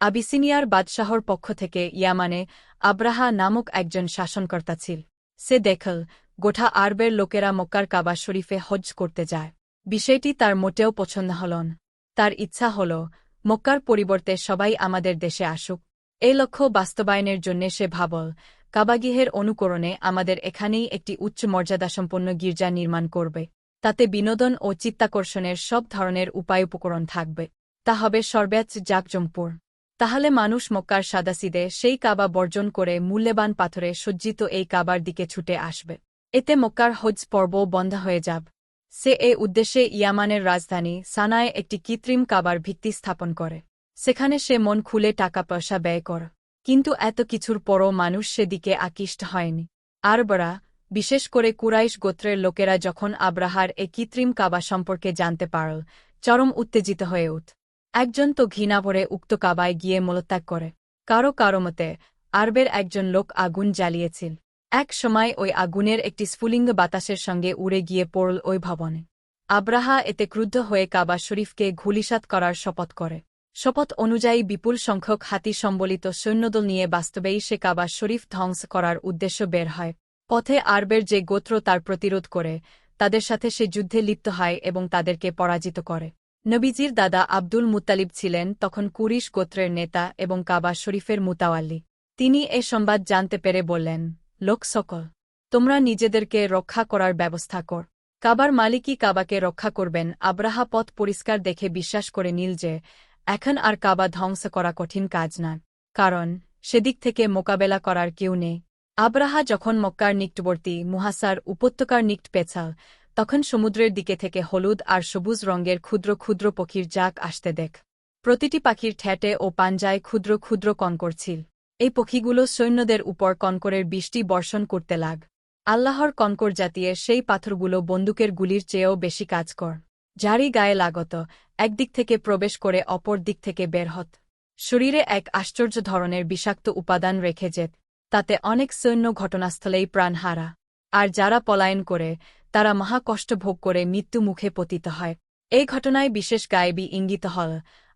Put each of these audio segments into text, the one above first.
আবিসিনিয়ার বাদশাহর পক্ষ থেকে ইয়ামানে আব্রাহা নামক একজন শাসনকর্তা ছিল। সে দেখল, গোটা আরবের লোকেরা মক্কার কাবা শরীফে হজ করতে যায়। বিষয়টি তার মোটেও পছন্দ হল না। তার ইচ্ছা হল, মক্কার পরিবর্তে সবাই আমাদের দেশে আসুক। এই লক্ষ্য বাস্তবায়নের জন্যে সে ভাবল, কাবাগিহের অনুকরণে আমাদের এখানেই একটি উচ্চ মর্যাদাসম্পন্ন গির্জা নির্মাণ করবে। তাতে বিনোদন ও চিত্তাকর্ষণের সব ধরনের উপায় উপকরণ থাকবে। তা হবে সর্ব্যাচ জাকজমপুর তাহলে মানুষ মক্কার সাদাসিদে সেই কাবা বর্জন করে মূল্যবান পাথরে সজ্জিত এই কাবার দিকে ছুটে আসবে। এতে মক্কার হজ পর্ব বন্ধ হয়ে যাব। সে এ উদ্দেশ্যে ইয়ামানের রাজধানী সানায় একটি কৃত্রিম কাবার ভিত্তি স্থাপন করে। সেখানে সে মন খুলে টাকা পয়সা ব্যয় কর। কিন্তু এত কিছুর পরও মানুষ সেদিকে আকৃষ্ট হয়নি। আরবরা, বিশেষ করে কুরাইশ গোত্রের লোকেরা যখন আব্রাহার এ কৃত্রিম কাবা সম্পর্কে জানতে পারল, চরম উত্তেজিত হয়ে উঠ একজন তো ঘৃণা ভরে উক্ত কাবায় গিয়ে মলত্যাগ করে। কারও কারও মতে, আরবের একজন লোক আগুন জ্বালিয়েছিল। এক সময় ওই আগুনের একটি স্ফুলিঙ্গ বাতাসের সঙ্গে উড়ে গিয়ে পড়ল ওই ভবনে। আব্রাহা এতে ক্রুদ্ধ হয়ে কাবা শরীফকে ঘুলিসাত করার শপথ করে। শপথ অনুযায়ী বিপুল সংখ্যক হাতি সম্বলিত সৈন্যদল নিয়ে বাস্তবেই সে কাবা শরীফ ধ্বংস করার উদ্দেশ্য বের হয়। পথে আরবের যে গোত্র তার প্রতিরোধ করে, তাদের সাথে সে যুদ্ধে লিপ্ত হয় এবং তাদেরকে পরাজিত করে। নবীজির দাদা আব্দুল মুতালিব ছিলেন তখন কুরিশ গোত্রের নেতা এবং কাবা শরীফের মুতাওয়াল্লি। তিনি এ সংবাদ জানতে পেরে বললেন, লোক সকল, তোমরা নিজেদেরকে রক্ষা করার ব্যবস্থা কর। কাবার মালিকই কাবাকে রক্ষা করবেন। আব্রাহা পথ পরিষ্কার দেখে বিশ্বাস করে নীল যে, এখন আর কাবা ধ্বংস করা কঠিন কাজ না। কারণ, সেদিক থেকে মোকাবেলা করার কেউ নেই। আব্রাহা যখন মক্কার নিকটবর্তী মুহাসার উপত্যকার নিকট পেছাল তখন সমুদ্রের দিকে থেকে হলুদ আর সবুজ রঙের ক্ষুদ্র ক্ষুদ্র পক্ষীর জাক আসতে দেখ। প্রতিটি পাখির ঠ্যাটে ও পাঞ্জায় ক্ষুদ্র ক্ষুদ্র কনকর ছিল। এই পক্ষীগুলো সৈন্যদের উপর কনকরের বৃষ্টি বর্ষণ করতে লাগ। আল্লাহর কনকর জাতীয় সেই পাথরগুলো বন্দুকের গুলির চেয়েও বেশি কাজ কর। যারই গায়ে লাগত, একদিক থেকে প্রবেশ করে অপর দিক থেকে বের হত। শরীরে এক আশ্চর্য ধরনের বিষাক্ত উপাদান রেখে যেত, তাতে অনেক সৈন্য ঘটনাস্থলেই প্রাণ হারা। আর যারা পলায়ন করে তারা মহা কষ্ট ভোগ করে মৃত্যু মুখে পতিত হয়। এই ঘটনায় বিশেষ গায়েবী ইঙ্গিত হল,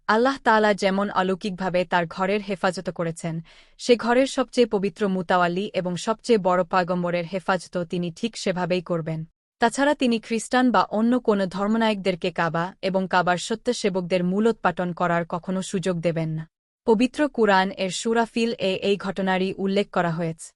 আল্লাহ তালা যেমন অলৌকিকভাবে তার ঘরের হেফাজত করেছেন, সে ঘরের সবচেয়ে পবিত্র মুতাওয়াল্লি এবং সবচেয়ে বড় পাগম্বরের হেফাজত তিনি ঠিক সেভাবেই করবেন। তাছাড়া তিনি খ্রিস্টান বা অন্য কোনো ধর্মনায়কদেরকে কাবা এবং কাবার সত্য সেবকদের মূলোৎপাটন করার কখনো সুযোগ দেবেন না। পবিত্র কুরআন এর সুরাফিল এ এই ঘটনারই উল্লেখ করা হয়েছে।